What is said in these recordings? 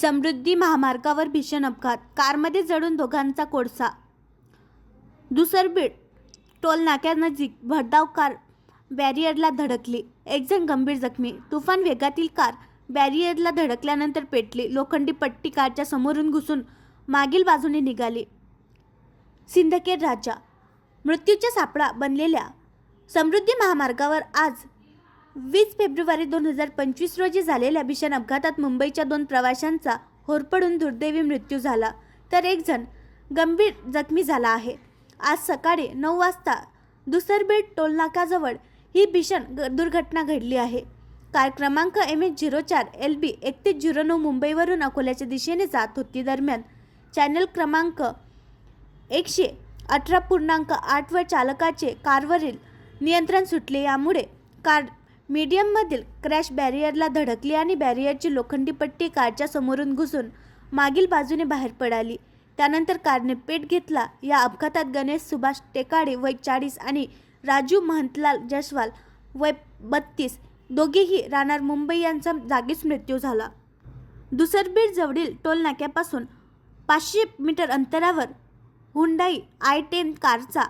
समृद्धी महामार्गावर भीषण अपघात. कारमध्ये जडून दोघांचा कोळसा. दुसरबीड टोल नाक्यानजीक भरधाव कार बॅरियरला धडकली. एक जण गंभीर जखमी. तुफान वेगातील कार बॅरियरला धडकल्यानंतर पेटली. लोखंडी पट्टी कारच्या समोरून घुसून मागील बाजूने निघाली. सिंदखेड राजा. मृत्यूच्या सापळा बनलेल्या समृद्धी महामार्गावर आज वीस फेब्रुवारी दोन हजार पंचवीस रोजी झालेल्या भीषण अपघातात मुंबईच्या दोन प्रवाशांचा होरपडून दुर्दैवी मृत्यू झाला. तर एक जण गंभीर जखमी झाला आहे. आज सकाळी नऊ वाजता दुसरबेट टोलनाकाजवळ ही भीषण ग- दुर्घटना घडली आहे. कार क्रमांक एम एच झिरो चार एल बी एकतीस झिरो नऊ मुंबईवरून अकोल्याच्या दिशेने जात होती दरम्यान चॅनल क्रमांक एकशे अठरा पूर्णांक आठवर चालकाचे कारवरील नियंत्रण सुटले. यामुळे कार मीडियममधील क्रॅश बॅरियरला धडकली आणि बॅरियरची लोखंडी पट्टी कारच्या समोरून घुसून मागील बाजूने बाहेर पडाली. त्यानंतर कारने पेट घेतला. या अपघातात गणेश सुभाष टेकाडे वय चाळीस आणि राजू महंतलाल जयस्वाल वय बत्तीस दोघेही राहणार मुंबई यांचा जागीच मृत्यू झाला. दुसरबीड जवळील टोलनाक्यापासून पाचशे मीटर अंतरावर हुंडाई आय टेन कारचा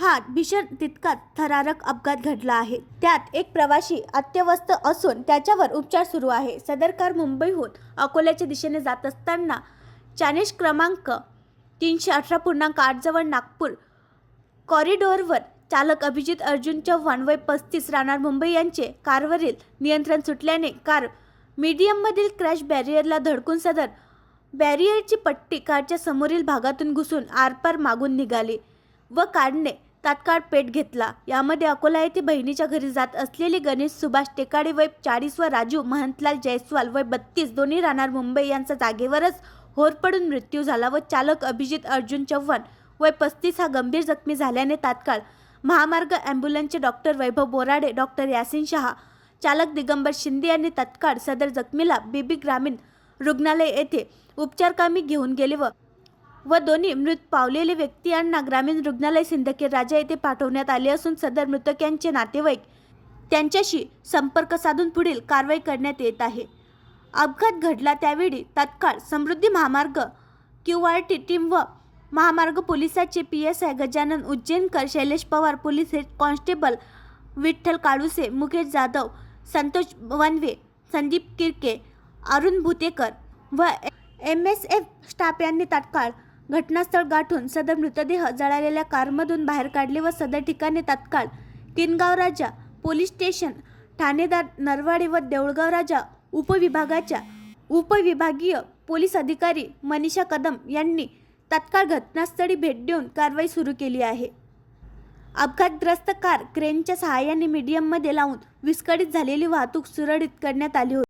हा भीषण तितका थरारक अपघात घडला आहे. त्यात एक प्रवासी अत्यवस्थ असून त्याच्यावर उपचार सुरू आहे. सदर कार मुंबईहून अकोल्याच्या दिशेने जात असताना चॅनेश क्रमांक तीनशे अठरा पूर्णांक आठजवळ नागपूर कॉरिडॉरवर चालक अभिजित अर्जुन चव्हाण वय पस्तीस राहणार मुंबई यांचे कारवरील नियंत्रण सुटल्याने कार मीडियममधील क्रॅश बॅरियरला धडकून सदर बॅरियरची पट्टी कारच्या समोरील भागातून घुसून आरपार मागून निघाली व कारने तात्काळ पेट घेतला. यामध्ये अकोला येथे बहिणीच्या घरी जात असलेले गणेश सुभाष टेकाडे वय चाळीस व राजू महंतलाल जयस्वाल वय बत्तीस दोन्ही राहणार मुंबई यांचा जागेवरच होरपडून मृत्यू झाला व चालक अभिजित अर्जुन चव्हाण वय पस्तीस हा गंभीर जखमी झाल्याने तात्काळ महामार्ग ॲम्ब्युलन्सचे डॉक्टर वैभव बोराडे डॉक्टर यासिन शहा चालक दिगंबर शिंदे यांनी तत्काळ सदर जखमीला बीबी ग्रामीण रुग्णालय येथे उपचारकामी घेऊन गेले व व दोन्ही मृत पावलेले व्यक्ती यांना ग्रामीण रुग्णालय सिंदखेड राजा येथे पाठवण्यात आले असून सदर मृतकांचे नातेवाईक त्यांच्याशी संपर्क साधून पुढील कारवाई करण्यात येत आहे. अपघात घडला त्यावेळी तत्काळ समृद्धी महामार्ग क्यू आर टी टीम व महामार्ग पोलिसाचे P S I Gajanan Ujjainkar Shailesh Pawar police head constable Vitthal Kaluse Mukesh Jadhav Santosh Vanve Sandeep Kirke Arun Bhutekar व एम एस एफ स्टाफ यांनी तात्काळ घटनास्थळ गाठून सदर मृतदेह जळालेल्या कारमधून बाहेर काढले व सदर ठिकाणी तात्काळ किनगाव राजा पोलीस स्टेशन ठाणेदार नरवाडे व देऊळगाव राजा उपविभागाच्या उपविभागीय पोलीस अधिकारी मनीषा कदम यांनी तात्काळ घटनास्थळी भेट देऊन कारवाई सुरू केली आहे. अपघातग्रस्त कार क्रेनच्या सहाय्याने मीडियममध्ये लावून विस्कळीत झालेली वाहतूक सुरळीत करण्यात आली होती.